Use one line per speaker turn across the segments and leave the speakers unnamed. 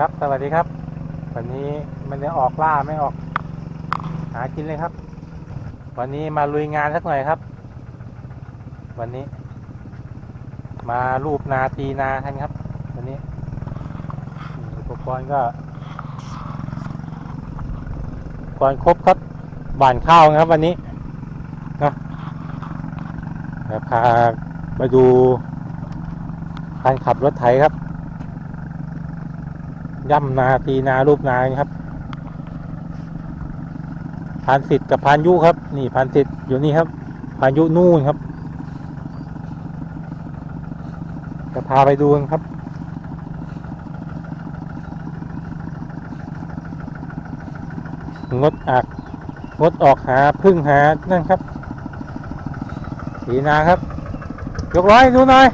สวัสดีครับ วันนี้มันจะออกล่าไม่ออก หากินเลยครับ วันนี้มาลุยงานสักหน่อยครับ วันนี้ มารูปนาตีนากันครับ วันนี้อุปกรณ์ก็กรณ์ครบครับบานข้าวนะครับ วันนี้นะพามาดูการขับรถไถครับ ย่ำนาตีนารูปนาครับพานสิทธิ์กับพานยุครับ นี่พานสิทธิ์อยู่นี่ครับพานยุนู่นครับ จะพาไปดูกันครับงดอักงดออกหาพึ่งหานั่นครับตีนาครับ ยกร้อยดูหน่อย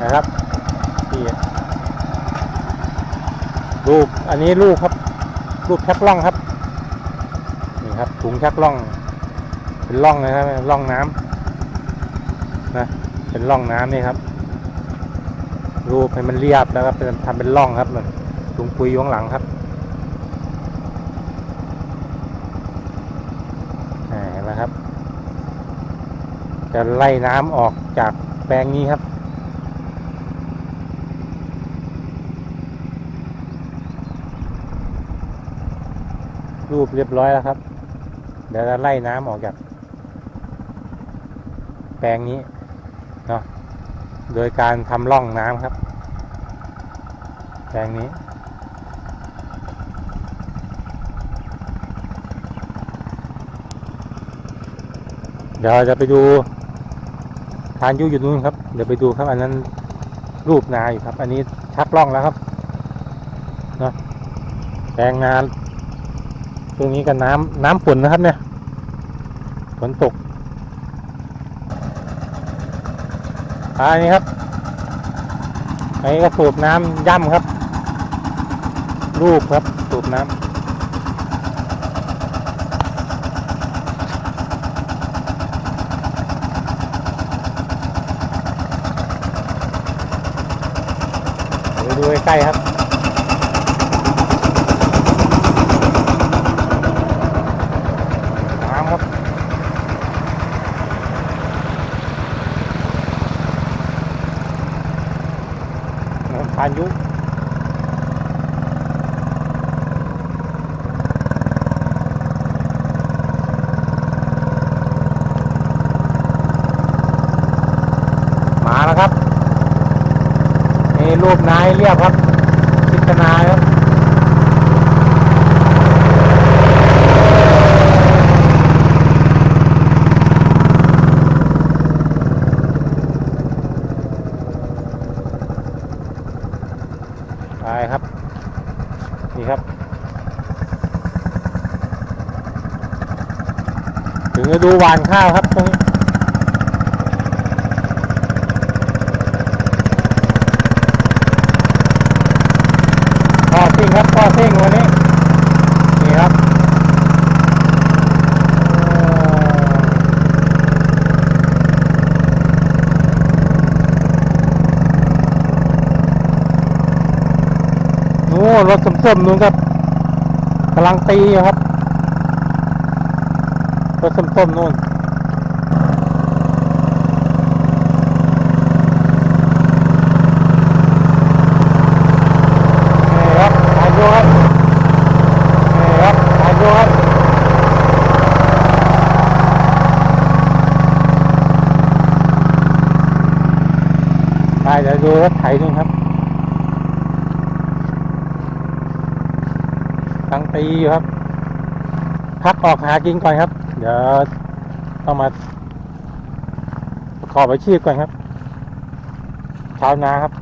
นะครับีรูปอันนี้รูปครับ รูปชักล่องครับ นี่ครับถุงชักล่อง เป็นล่องนะครับล่องน้ำนะเป็นล่องน้ำนี่ครับ รูปให้มันเรียบแล้วก็เป็นทำเป็นล่องครับมันถุงปุยอยู่ข้างหลังครับอ่าเห็นไหมครับ จะไล่น้ำออกจากแปลงนี้ครับ รูปเรียบร้อยแล้วครับ เดี๋ยวจะไล่น้ำออกจาก แปลงนี้เนาะโดยการทำร่องน้ำครับ แปลงนี้เดี๋ยวเราจะไปดูทานยุอยู่นู้นครับ เดี๋ยวไปดูครับอันนั้นรูปนาอยู่ครับ อันนี้ชักร่องแล้วครับเนาะแปลงนา ตรงนี้ก็น้ำน้ำฝนนะครับเนี่ยฝนตกอันนี้ครับอันนี้ก็สูบน้ำย่ำครับ รูปครับสูบน้ำไปดูใกล้ครับ น้ำครับ น้ำพายุมา แล้วครับนี่รูปนายเรียบครับชิตนาครับไปครับ นี่ครับ ถึงจะดูหวานข้าวครับตรงนี้พ่อซิ่ง ครับพ่อซิ่งวันนี้ นี่ครับเอ่อนู่นรถส้มๆนู่นครับกำลังตีครับรถส้มๆนู่นครับพายุครับนี่ครับพายุครับไป เดี๋ยวดูรถไถนู่ครับตังตีอยู่ครับ พักออกหากินก่อนครับ เดี๋ยวต้องมาประกอบอาชีพก่อนครับชาวนาครับ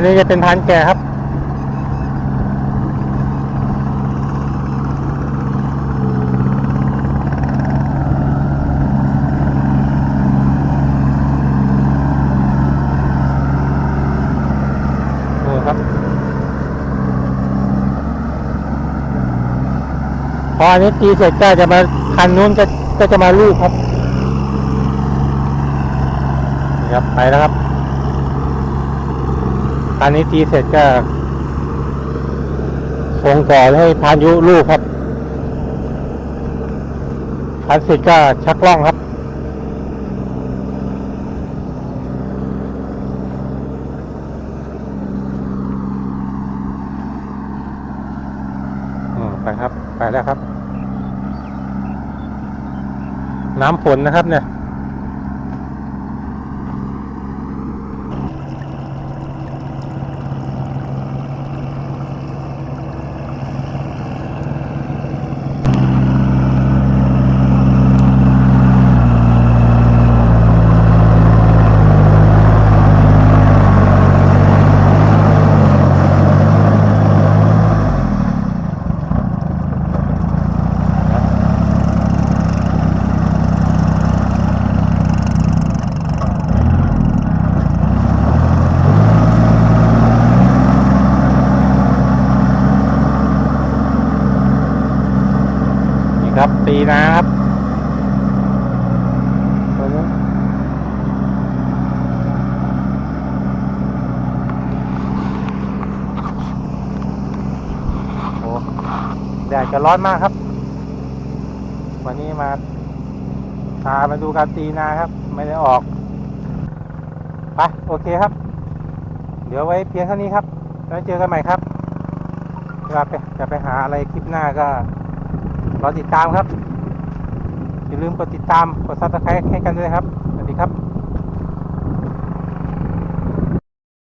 ันนี้จะเป็นพันแก่ครับ โอ้ครับ พออันนี้ตีเสร็จก็จะมาคันนู้นก็จะมาลูกครับ ครับไปแล้วครับ คันนี้ตีเสร็จก็ส่งต่อให้พายุลูกครับคันเสร็จก็ชักล่องครับ ไปครับ ไปแล้วครับ น้ำฝนนะครับเนี่ย นี่ ครับตีนะครับตัวนี้โอ้แดดจะร้อนมากครับ วันนี้มาพามาดูการตีนาครับ ไม่ได้ออก ไปโอเคครับ เดี๋ยวไว้เพียงเท่านี้ครับ แล้วเจอกันใหม่ครับจะไปจะไปหาอะไรคลิปหน้าก็ รอติดตามครับ อย่าลืมกดติดตาม กดซับสไครต์ให้กันด้วยครับสวัสดีครับ